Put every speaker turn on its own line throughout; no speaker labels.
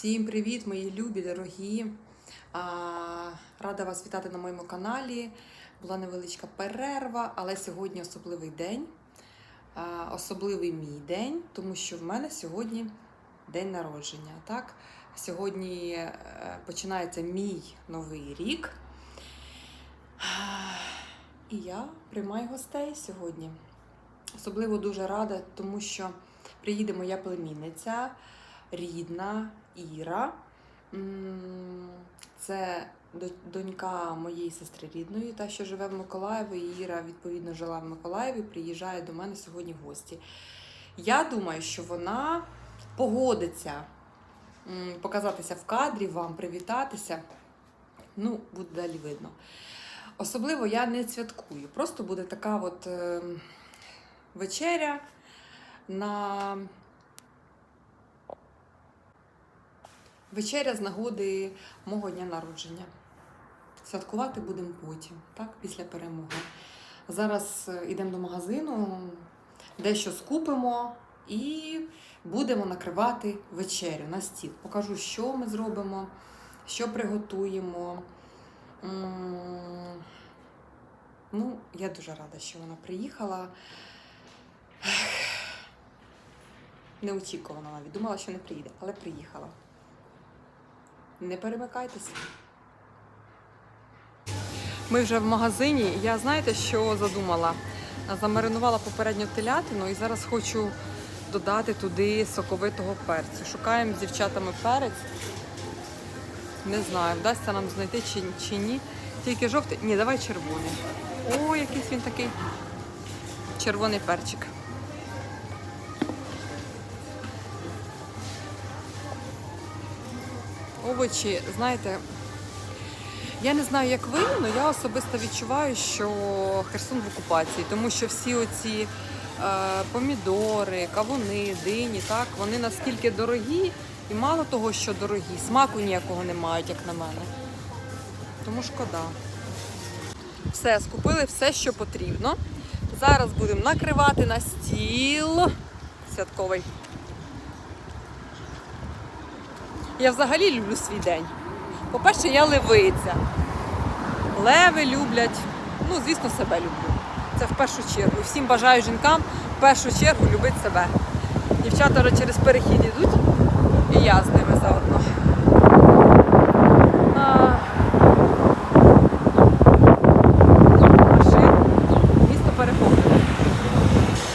Всім привіт, мої любі, дорогі. Рада вас вітати на моєму каналі. Була невеличка перерва, але сьогодні особливий день. Особливий мій день, тому що в мене сьогодні день народження. Так? Сьогодні е, починається мій новий рік. І я приймаю гостей сьогодні. Особливо дуже рада, тому що приїде моя племінниця рідна Іра. Це донька моєї сестри рідної, та що живе в Миколаєві. Іра, відповідно, жила в Миколаєві, приїжджає до мене сьогодні в гості. Я думаю, що вона погодиться показатися в кадрі, вам привітатися. Ну, буде далі видно. Особливо я не святкую. Просто буде така от е, вечеря на вечеря з нагоди мого дня народження. Святкувати будемо потім, так, після перемоги. Зараз йдемо до магазину, дещо скупимо і будемо накривати вечерю на стіл. Покажу, що ми зробимо, що приготуємо. Ну, я дуже рада, що вона приїхала. Неочікувано навіть. Думала, що не приїде, але приїхала. Не перемикайтеся. Ми вже в магазині. Я знаєте, що задумала? Замаринувала попередньо телятину і зараз хочу додати туди соковитого перцю. Шукаємо з дівчатами перець. Не знаю, вдасться нам знайти чи, чи ні. Тільки жовтий. Ні, давай червоний. О, якийсь він такий червоний перчик. Овочі, знаєте, я не знаю, як ви, але я особисто відчуваю, що Херсон в окупації, тому що всі оці е, помідори, кавуни, дині, так, вони наскільки дорогі, і мало того, що дорогі, смаку ніякого не мають, як на мене. Тому шкода. Все, скупили все, що потрібно. Зараз будемо накривати на стіл святковий. Я взагалі люблю свій день. По-перше, я левиця. Леви люблять, ну, звісно, себе люблю. Це в першу чергу. Всім бажаю жінкам в першу чергу любити себе. Дівчата через перехід йдуть, і я з ними заодно. Машин, місто переповнене.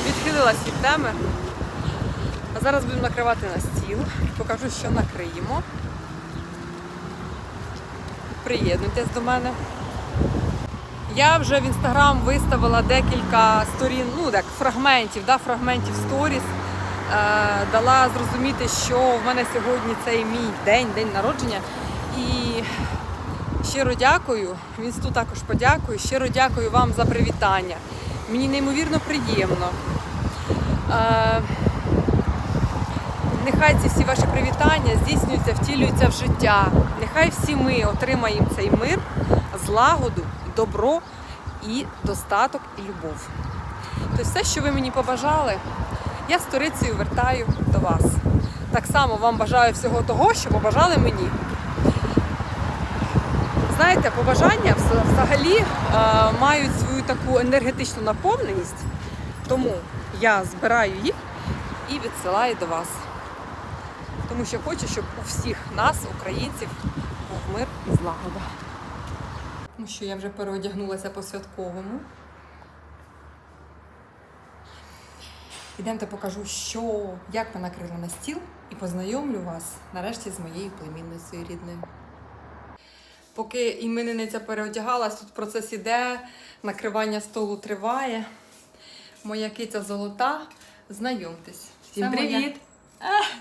Відхилилась від теми. Зараз будемо накривати на стіл. Покажу, що накриємо. Приєднуйтесь до мене. Я вже в інстаграм виставила декілька сторін, ну так, фрагментів, да, фрагментів сторіс. Е, дала зрозуміти, що в мене сьогодні цей мій день, день народження. І щиро дякую. В інсту також подякую. Щиро дякую вам за привітання. Мені неймовірно приємно. Е, Нехай ці всі ваші привітання здійснюються, втілюються в життя. Нехай всі ми отримаємо цей мир, злагоду, добро і достаток і любов. Тобто все, що ви мені побажали, я сторицею вертаю до вас. Так само вам бажаю всього того, що побажали мені. Знаєте, побажання взагалі е, мають свою таку енергетичну наповненість, тому я збираю їх і відсилаю до вас. Тому що хочу, щоб у всіх нас, українців, був мир і злагода. Ну що, я вже переодягнулася по святковому. Ідемте покажу, що, як ми накрили на стіл, і познайомлю вас нарешті з моєю племінницею рідною. Поки іменинниця переодягалась, тут процес іде, накривання столу триває. Моя киця золота. Знайомтесь.
Всім
Це моя-
привіт!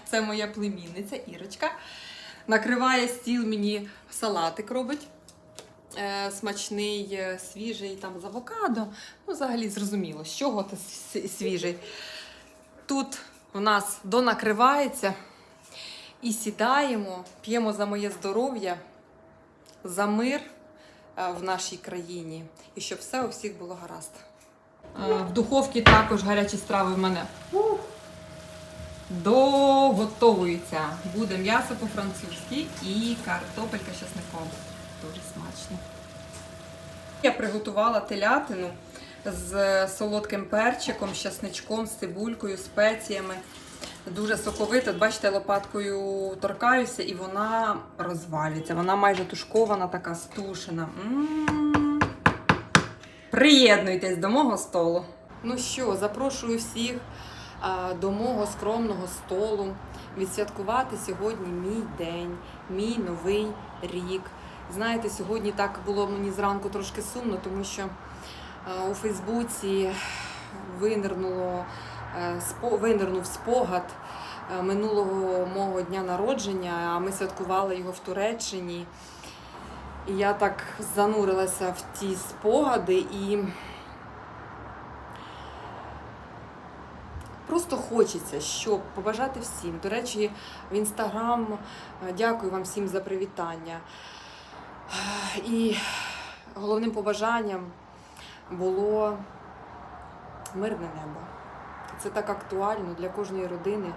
Це моя племінниця Ірочка. Накриває стіл мені салатик робить. Е, смачний, е, свіжий там з авокадо. Ну, взагалі зрозуміло, з чого це свіжий. Тут у нас донакривається і сідаємо, п'ємо за моє здоров'я, за мир е, в нашій країні і щоб все у всіх було гаразд. В духовці також гарячі страви в мене доготовується. Буде м'ясо по-французьки і картопелька з часником. Дуже смачно. Я приготувала телятину з солодким перчиком, з часничком, з цибулькою, спеціями. Дуже соковита. Бачите, лопаткою торкаюся і вона розвалюється. Вона майже тушкована, така стушена. Приєднуйтесь до мого столу. Ну що, запрошую всіх до мого скромного столу відсвяткувати сьогодні мій день, мій новий рік. Знаєте, сьогодні так було мені зранку трошки сумно, тому що у Фейсбуці винирнуло, е, винирнув спогад е, минулого мого дня народження, а ми святкували його в Туреччині. І я так занурилася в ті спогади і просто хочеться, щоб побажати всім. До речі, в інстаграм е, дякую вам всім за привітання. Е, І головним побажанням було мирне небо. Це так актуально для кожної родини,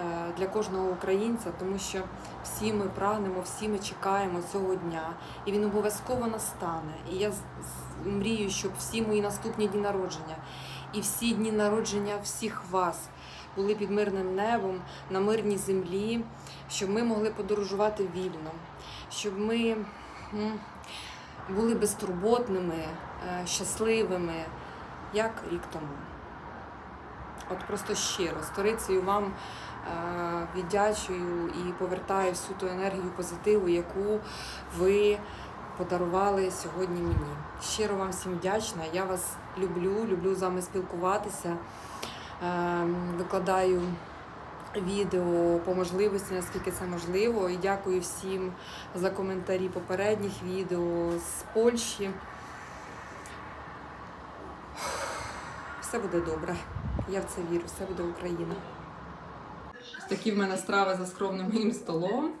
е, для кожного українця, тому що всі ми прагнемо, всі ми чекаємо цього дня, і він обов'язково настане. І я мрію, щоб всі мої наступні дні народження і всі дні народження всіх вас були під мирним небом на мирній землі, щоб ми могли подорожувати вільно, щоб ми були безтурботними, е, щасливими, як рік тому. От просто щиро, сторицею вам е, віддячую і повертаю всю ту енергію позитиву, яку ви подарували сьогодні мені. Щиро вам всім вдячна. Я вас люблю, люблю з вами спілкуватися. Е, викладаю відео по можливості, наскільки це можливо. І дякую всім за коментарі попередніх відео з Польщі. Все буде добре. Я в це вірю, все буде Україна. Такі в мене страви за скромним моїм столом.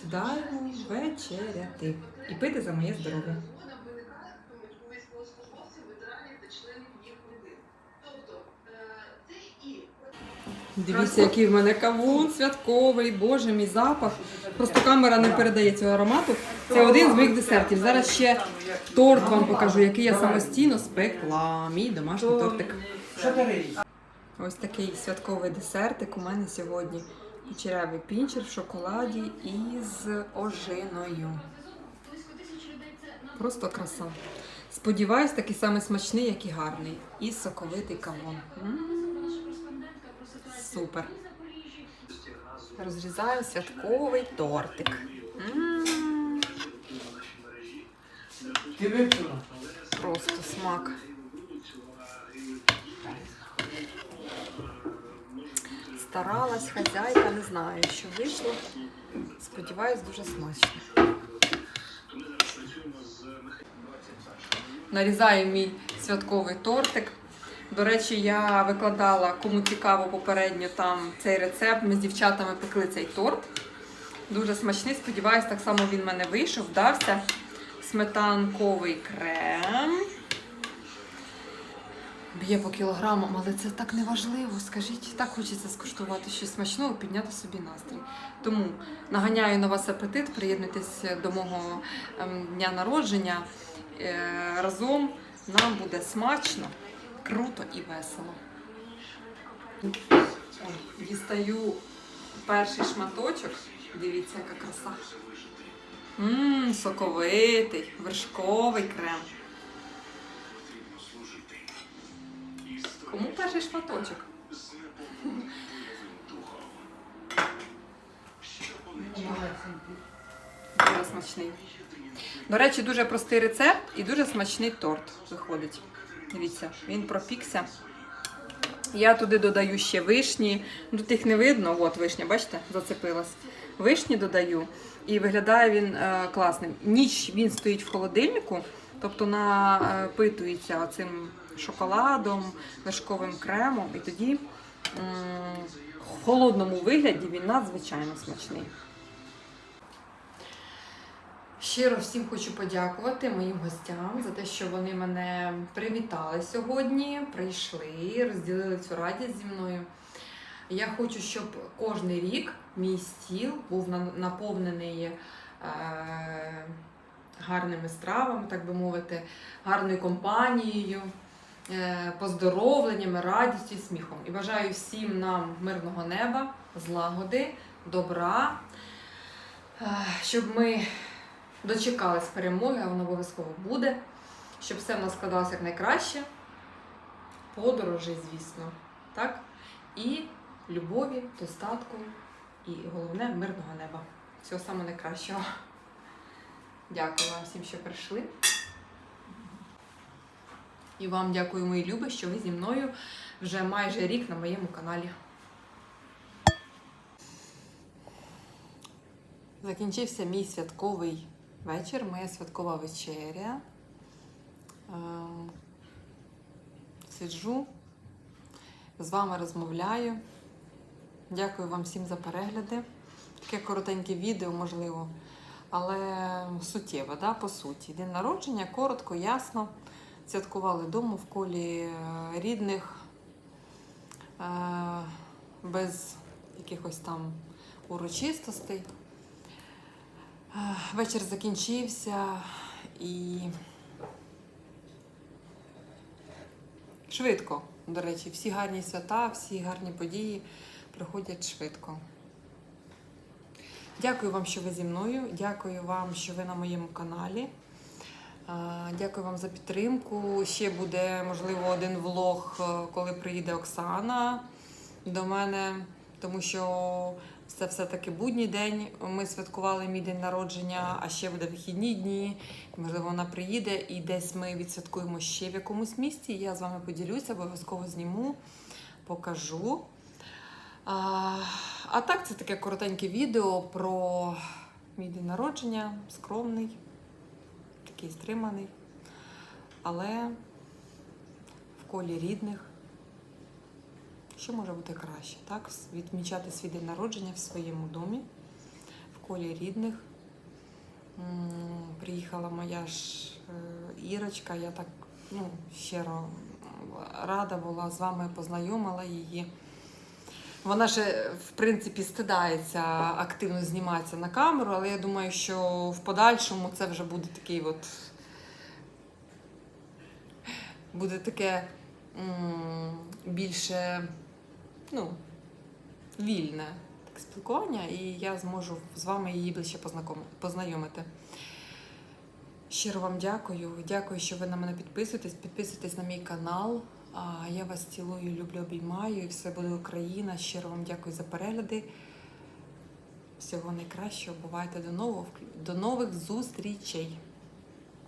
Сідаємо вечеряти і пити за моє здоров'я. Дивіться, який в мене кавун святковий, боже мій запах. Просто камера не передає цього аромату. Це один з моїх десертів. Зараз ще торт вам покажу, який я самостійно спекла. Мій домашній тортик. Ось такий святковий десертик у мене сьогодні. Кучерявий пінчер в шоколаді із ожиною. Просто краса. Сподіваюсь, такий самий смачний, як і гарний. І соковитий кавун. М. Супер. Розрізаю святковий тортик. М. Просто смак. Старалась хазяйка, не знаю, що вийшло. Сподіваюсь, дуже смачно. Нарізаю мій святковий тортик. До речі, я викладала, кому цікаво попередньо там цей рецепт. Ми з дівчатами пекли цей торт. Дуже смачний. Сподіваюсь, так само він в мене вийшов, вдався. Сметанковий крем. Б'є по кілограмам, але це так неважливо. Скажіть, так хочеться скуштувати щось смачного, підняти собі настрій. Тому наганяю на вас апетит, приєднуйтесь до мого ем, дня народження. Е, разом нам буде смачно, круто і весело. Ой, дістаю перший шматочок. Дивіться, яка краса. Ммм, соковитий, вершковий крем. Кому перший шматочок? Дуже смачний. До речі, дуже простий рецепт і дуже смачний торт виходить. Дивіться, він пропікся. Я туди додаю ще вишні. Ну, Тут їх не видно, от вишня, бачите, зацепилась. Вишні додаю, і виглядає він е, класним. Ніч він стоїть в холодильнику, тобто напитується цим шоколадом, вершковим кремом, і тоді в холодному вигляді він надзвичайно смачний. Щиро всім хочу подякувати моїм гостям за те, що вони мене привітали сьогодні, прийшли, розділили цю радість зі мною. Я хочу, щоб кожен рік мій стіл був наповнений е, гарними стравами, так би мовити, гарною компанією, поздоровленнями, радістю сміхом. І бажаю всім нам мирного неба, злагоди, добра, е, щоб ми дочекались перемоги, а воно обов'язково буде, щоб все в нас складалося як найкраще. Подорожі, звісно, так? І любові, достатку, і головне мирного неба. Всього самого найкращого. Дякую вам всім, що прийшли. І вам дякую, мої любі, що ви зі мною вже майже рік на моєму каналі. Закінчився мій святковий вечір, моя святкова вечеря. Ем, Сиджу, з вами розмовляю. Дякую вам всім за перегляди. Таке коротеньке відео, можливо, але суттєве, да, по суті. День народження, коротко, ясно. Святкували вдома в колі е, рідних, е, без якихось там урочистостей. Е, Вечір закінчився і швидко, до речі, всі гарні свята, всі гарні події проходять швидко. Дякую вам, що ви зі мною. Дякую вам, що ви на моєму каналі. Дякую вам за підтримку. Ще буде, можливо, один влог, е, коли приїде Оксана до мене, тому що це все-таки будній день. Ми святкували мій день народження, а ще буде вихідні дні. Можливо, вона приїде і десь ми відсвяткуємо ще в якомусь місті. Я з вами поділюся, обов'язково зніму, покажу. А, а так, це таке коротеньке відео про мій день народження, скромний, такий стриманий, але в колі рідних. Що може бути краще, так? Відмічати свій день народження в своєму домі, в колі рідних. Приїхала моя ж е, Ірочка, я так ну, щиро рада була з вами познайомила її. Вона ще, в принципі, стидається активно зніматися на камеру, але я думаю, що в подальшому це вже буде такий от. Буде таке більше ну, вільне таке спілкування, і я зможу з вами її ближче познайомити. Щиро вам дякую. Дякую, що ви на мене підписуєтесь. Підписуйтесь на мій канал. Я вас цілую, люблю, обіймаю. І все буде Україна. Щиро вам дякую за перегляди. Всього найкращого. Бувайте до нового до нових зустрічей.